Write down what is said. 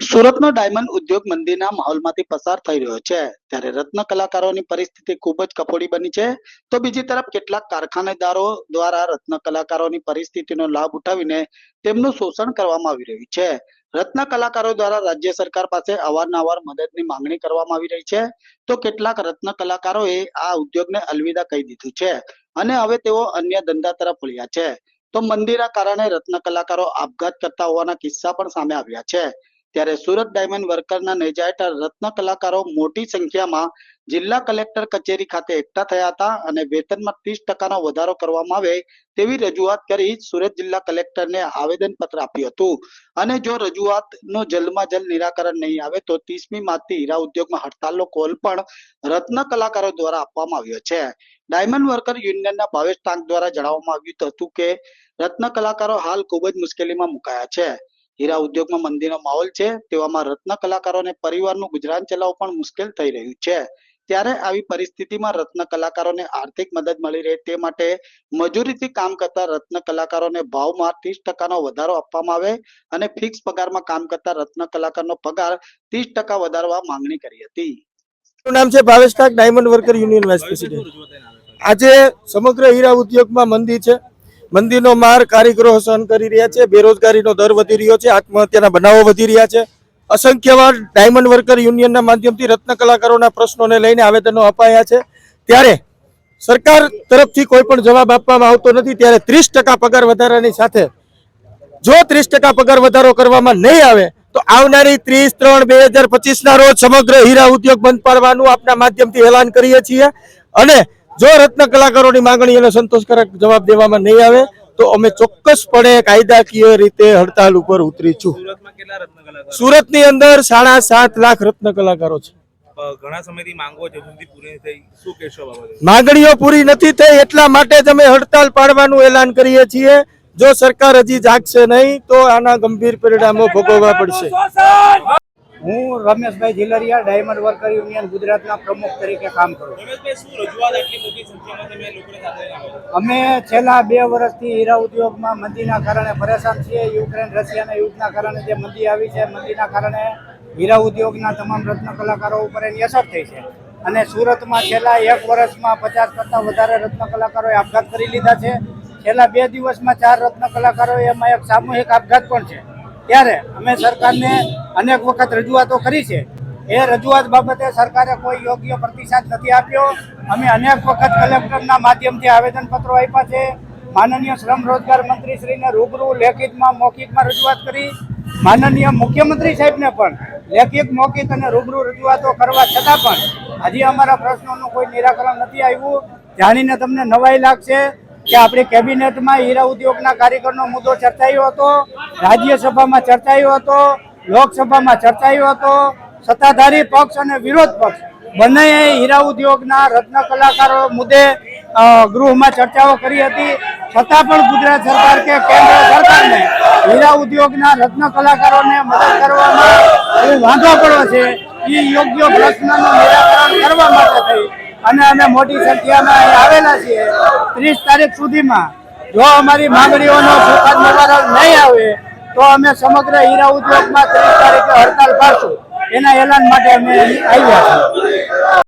સુરતનો ડાયમંડ ઉદ્યોગ મંદીના માહોલમાંથી પસાર થઈ રહ્યો છે. ત્યારે રત્ન કલાકારોની પરિસ્થિતિ ખૂબ જ કફોડી બની છે. તો બીજી તરફ કેટલાક કારખાનેદારો દ્વારા રત્ન કલાકારોની પરિસ્થિતિનો લાભ ઉઠાવીને તેમનું શોષણ કરવામાં આવી રહ્યું છે. રત્ન કલાકારો દ્વારા રાજ્ય સરકાર પાસે અવારનવાર મદદની માંગણી કરવામાં આવી રહી છે. તો કેટલાક રત્ન કલાકારોએ આ ઉદ્યોગને અલવિદા કહી દીધું છે અને હવે તેઓ અન્ય ધંધા તરફ વળ્યા છે. તો મંદીના કારણે રત્ન કલાકારો આપઘાત કરતા હોવાના કિસ્સા પણ સામે આવ્યા છે. ત્યારે સુરત ડાયમંડ વર્કરના નેજા રત્ન કલાકારો મોટી સંખ્યામાં જિલ્લા કલેક્ટર કચેરી ખાતે એકઠા થયા હતા અને વેતનમાં ત્રીસ ટકાનો વધારો કરવામાં આવે તેવી રજૂઆત કરી સુરત જિલ્લા કલેક્ટરને આવેદન પત્ર આપ્યું હતું. અને જો રજૂઆતનો જલ્દમાં જલ્દ નિરાકરણ નહીં આવે તો ત્રીસમી માર્ચથી હીરા ઉદ્યોગમાં હડતાલનો કોલ પણ રત્ન કલાકારો દ્વારા આપવામાં આવ્યો છે. ડાયમંડ વર્કર યુનિયનના ભાવેશ ટાંક દ્વારા જણાવવામાં આવ્યું હતું કે રત્ન કલાકારો હાલ ખૂબ જ મુશ્કેલીમાં મુકાયા છે. હીરા ઉદ્યોગમાં મંદીનો માહોલ છે, તેવામાં રત્ન કલાકારોને પરિવારનું ગુજરાન ચલાવવું પણ મુશ્કેલ થઈ રહ્યું છે. ત્યારે આવી પરિસ્થિતિમાં રત્ન કલાકારોને આર્થિક મદદ મળી રહે તે માટે મજૂરીથી કામ કરતા રત્ન કલાકારોને ભાવમાં ત્રીસ ટકાનો વધારો આપવામાં આવે અને ફિક્સ પગારમાં કામ કરતા રત્ન કલાકારનો પગાર ત્રીસ ટકા વધારવા માંગણી કરી હતી. નામ છે Bhavesh diamond worker union vice president. આજે સમગ્ર હીરા ઉદ્યોગમાં મંદી છે. મંદીનો માર કારીગરો સહન કરી રહ્યા છે, બેરોજગારીનો દર વધી રહ્યો છે, આત્મહત્યાના બનાવો વધી રહ્યા છે. અસંખ્યવાર ડાયમંડ વર્કર યુનિયનના માધ્યમથી રત્ન કલાકારોના પ્રશ્નોને લઈને આવેદનો અપાયા છે. ત્યારે સરકાર તરફથી કોઈ પણ જવાબ આપવામાં આવતો નથી, ત્યારે ત્રીસ પગાર વધારાની સાથે જો ત્રીસ પગાર વધારો કરવામાં નહીં આવે, તો આવનારી ત્રીસ ત્રણ બે હજાર પચીસના રોજ સમગ્ર હીરા ઉદ્યોગ બંધ પાડવાનું આપના માધ્યમથી એલાન કરીએ છીએ. અને જો રત્ન કલાકારોની માંગણીઓને સંતોષકારક જવાબ દેવામાં નહીં આવે તો અમે ચોક્કસપણે કાયદાકીય રીતે હડતાલ ઉપર ઉતરીશું. છું કેટલા રત્ન સુરતની અંદર સાડા સાત લાખ રત્ન કલાકારો છે. માંગણીઓ પૂરી નથી થઈ એટલા માટે જ અમે હડતાલ પાડવાનું એલાન કરીએ છીએ. જો સરકાર હજી જાગશે નહીં તો આના ગંભીર પરિણામો ભોગવવા પડશે. હું Rameshbhai Jhilariya diamond worker union ગુજરાતના પ્રમુખ તરીકે કામ કરું? અમે છેલ્લા બે વર્ષથી હીરા ઉદ્યોગમાં મંદીના કારણે પરેશાન છીએ. યુક્રેન રશિયાના યુદ્ધના કારણે જે મંદી આવી છે મંદીના કારણે હીરા ઉદ્યોગના તમામ રત્ન કલાકારો ઉપર એની અસર થઈ છે. અને સુરતમાં છેલ્લા એક વર્ષમાં પચાસ કરતાં વધારે રત્ન કલાકારોએ આપઘાત કરી લીધા છે. છેલ્લા બે દિવસમાં ચાર રત્ન કલાકારો એમાં એક સામૂહિક આપઘાત પણ છે. ત્યારે અમે સરકારને અનેક વખત રજૂઆતો કરી છે. એ રજૂઆત બાબતે સરકારે કોઈ યોગ્ય પ્રતિસાદ નથી આપ્યો. અમે અનેક વખત કલેક્ટરના માધ્યમથી આવેદનપત્રો આપ્યા છે. માનનીય શ્રમ રોજગાર મંત્રીશ્રીને રૂબરૂ લેખિતમાં, મૌખિકમાં રજૂઆત કરી. માનનીય મુખ્યમંત્રી સાહેબને પણ લેખિત, મૌખિક અને રૂબરૂ રજૂઆતો કરવા છતાં પણ હજી અમારા પ્રશ્નોનું કોઈ નિરાકરણ નથી આવ્યું. જાણીને તમને નવાઈ લાગશે. કે આપણી કેબિનેટમાં હીરા ઉદ્યોગના કારીગરનો મુદ્દો ચર્ચાયો હતો, રાજ્યસભામાં ચર્ચાયો હતો, લોકસભામાં ચર્ચાયો હતો, સત્તાધારી પક્ષ અને વિરોધ પક્ષ. બંનેએ હીરા ઉદ્યોગના રત્ન કલાકારો મુદ્દે ગૃહમાં ચર્ચાઓ કરી હતી. છતાં પણ ગુજરાત સરકાર કે કેન્દ્ર સરકારને હીરા ઉદ્યોગના રત્ન કલાકારોને મદદ કરવામાં વાંધો પડ્યો છે, એ યોગ્ય પ્રશ્નનું નિરાકરણ કરવા માટે થઈ. અને અમે મોટી સંખ્યામાં આવેલા છીએ. ત્રીસ તારીખ સુધીમાં જો અમારી માંગણીઓનો સુખદ નિવારણ નહીં આવે, તો અમે સમગ્ર હીરા ઉદ્યોગમાં ત્રીસ તારીખે હડતાલ પાડશું. એના એલાન માટે અમે આવ્યા છીએ.